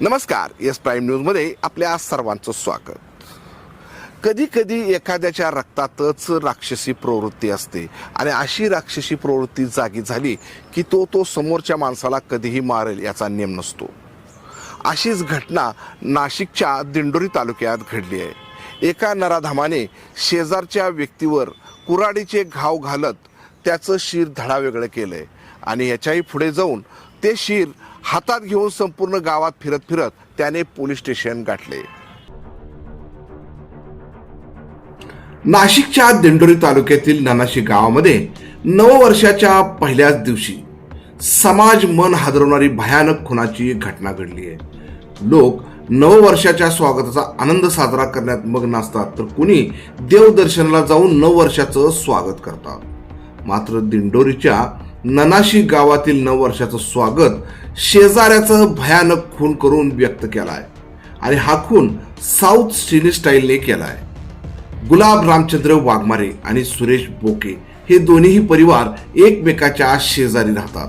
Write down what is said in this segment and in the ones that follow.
नमस्कार yes prime न्यूजमध्ये आपल्या सर्वांचं स्वागत. कधी कधी एखाद्याच्या रक्तातच राक्षसी प्रवृत्ती असते आणि अशी राक्षसी प्रवृत्ती जागी झाली की तो तो समोरच्या माणसाला कधीही मारेल याचा नियम नसतो. अशीच घटना नाशिकच्या दिंडोरी तालुक्यात घडली आहे. एका नराधामाने शेजारच्या व्यक्तीवर कुराडीचे घाव घालत त्याचं शिर धडावेगळं आहे आणि याच्याही पुढे जाऊन ते शीर हातात घेऊन संपूर्ण गावात फिरत फिरत त्याने पोलीस स्टेशन गाठले. नाशिकच्या दिंडोरी तालुक्यातील नानाशी गावामध्ये नववर्षाच्या पहिल्याच दिवशी समाज मन हादरवणारी भयानक खुनाची घटना घडली आहे. लोक नववर्षाच्या स्वागताचा आनंद साजरा करण्यात मग्न असतात तर कुणी देवदर्शनाला जाऊन नववर्षाचं स्वागत करतात. मात्र दिंडोरीच्या ननाशी गावातील नऊ वर्षाचं स्वागत शेजाऱ्याचं भयानक खून करून व्यक्त केलाय. आणि हा खून साऊथ स्टिनी स्टाईलने केलाय. गुलाब रामचंद्र वाघमारे आणि सुरेश बोके हे दोन्हीही परिवार एकमेकाच्या शेजारी राहतात.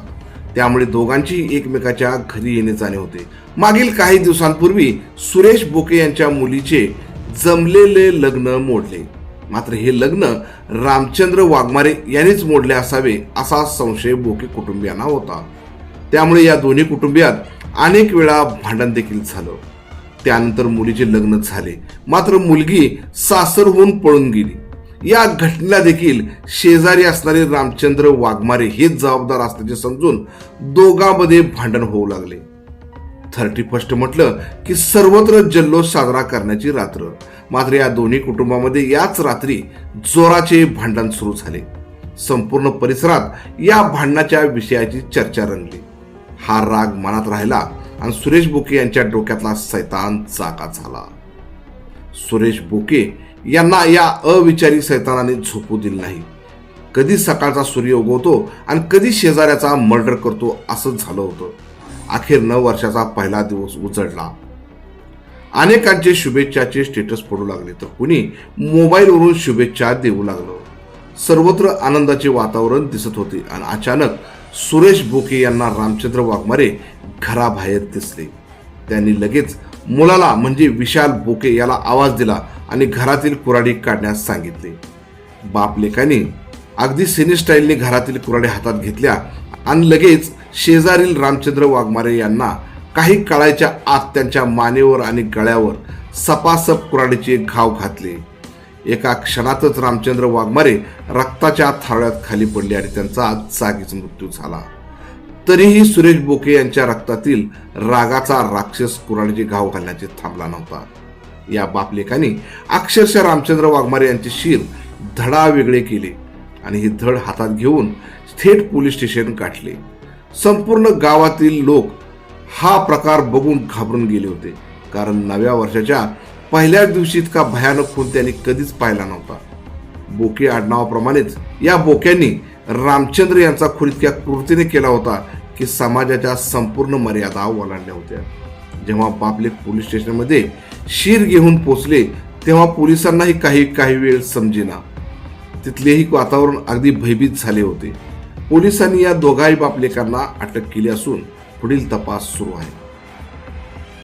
त्यामुळे दोघांची एकमेकाच्या घरी येणे जाणे होते. मागील काही दिवसांपूर्वी सुरेश बोके यांच्या मुलीचे जमलेले लग्न मोडले. मात्र हे लग्न रामचंद्र वाघमारे यांनीच मोडले असावे असा संशय बोके कुटुंबियांना होता. त्यामुळे या दोन्ही कुटुंबियात अनेक वेळा भांडण देखील झालं. त्यानंतर मुलीचे लग्न झाले. मात्र मुलगी सासरहून पळून गेली. या घटनेला देखील शेजारी असणारे रामचंद्र वाघमारे हेच जबाबदार असल्याचे समजून दोघांमध्ये भांडण होऊ लागले. थर्टी फर्स्ट म्हटलं की सर्वत्र जल्लोष साजरा करण्याची रात्र. मात्र या दोन्ही कुटुंबामध्ये याच रात्री जोराचे भांडण सुरू झाले. संपूर्ण परिसरात या भांडणाच्या विषयाची चर्चा रंगली. हा राग मनात राहिला आणि सुरेश बोके यांच्या डोक्यातला सैतान जागा झाला. सुरेश बोके यांना या अविचारी सैतानाने झोपू दिलं नाही. कधी सकाळचा सूर्य उगवतो आणि कधी शेजाऱ्याचा मर्डर करतो असं झालं होतं. अखेर नऊ वर्षाचा पहिला दिवस उजळला अनेकांचे शुभेच्छाचे स्टेटस पडू लागले तर कुणी मोबाईलवरून शुभेच्छा देऊ लागलं. सर्वत्र आनंदाचे वातावरण दिसत होते आणि अचानक सुरेश बोके यांना रामचंद्र वाघमारे घराबाहेर दिसले. त्यांनी लगेच मुलाला म्हणजे विशाल बोके याला आवाज दिला आणि घरातील कुराडी काढण्यास सांगितले. बाप लेकाने अगदी सिने स्टाईलने घरातील कुराडी हातात घेतल्या आणि लगेच शेजारील रामचंद्र वाघमारे यांना काही काळाच्या आत त्यांच्या मानेवर आणि गळ्यावर सपासप कुराडीचे घाव घातले. एका क्षणातच रामचंद्र वाघमारे रक्ताच्या थाळ्यात खाली पडले आणि त्यांचा जागीच मृत्यू झाला. तरीही सुरेश बोके यांच्या रक्तातील रागाचा राक्षस कुराडीचे घाव घालण्याचे थांबला नव्हता. या बापलेखाने अक्षरशः रामचंद्र वाघमारे यांचे शिर धडा वेगळे केले आणि हे धड हातात घेऊन थेट पोलीस स्टेशन गाठले. संपूर्ण गावातील लोक हा प्रकार बघून घाबरून गेले होते. कारण नव्या वर्षाच्या पहिल्याच दिवशी इतका भयानक खून त्यांनी कधीच पाहिला नव्हता. बोके आडनावाप्रमाणेच या बोक्यांनी रामचंद्र यांचा खून इतक्या कृतीने केला होता की समाजाच्या संपूर्ण मर्यादा ओलांडल्या होत्या. जेव्हा बापले पोलीस स्टेशनमध्ये शीर घेऊन पोचले तेव्हा पोलिसांनाही काही काही वेळ समजेना. तिथलेही वातावरण अगदी भयभीत झाले होते. पोलिसांनी या दोघाही बापलेकांना अटक केली असून पुढील तपास सुरू आहे.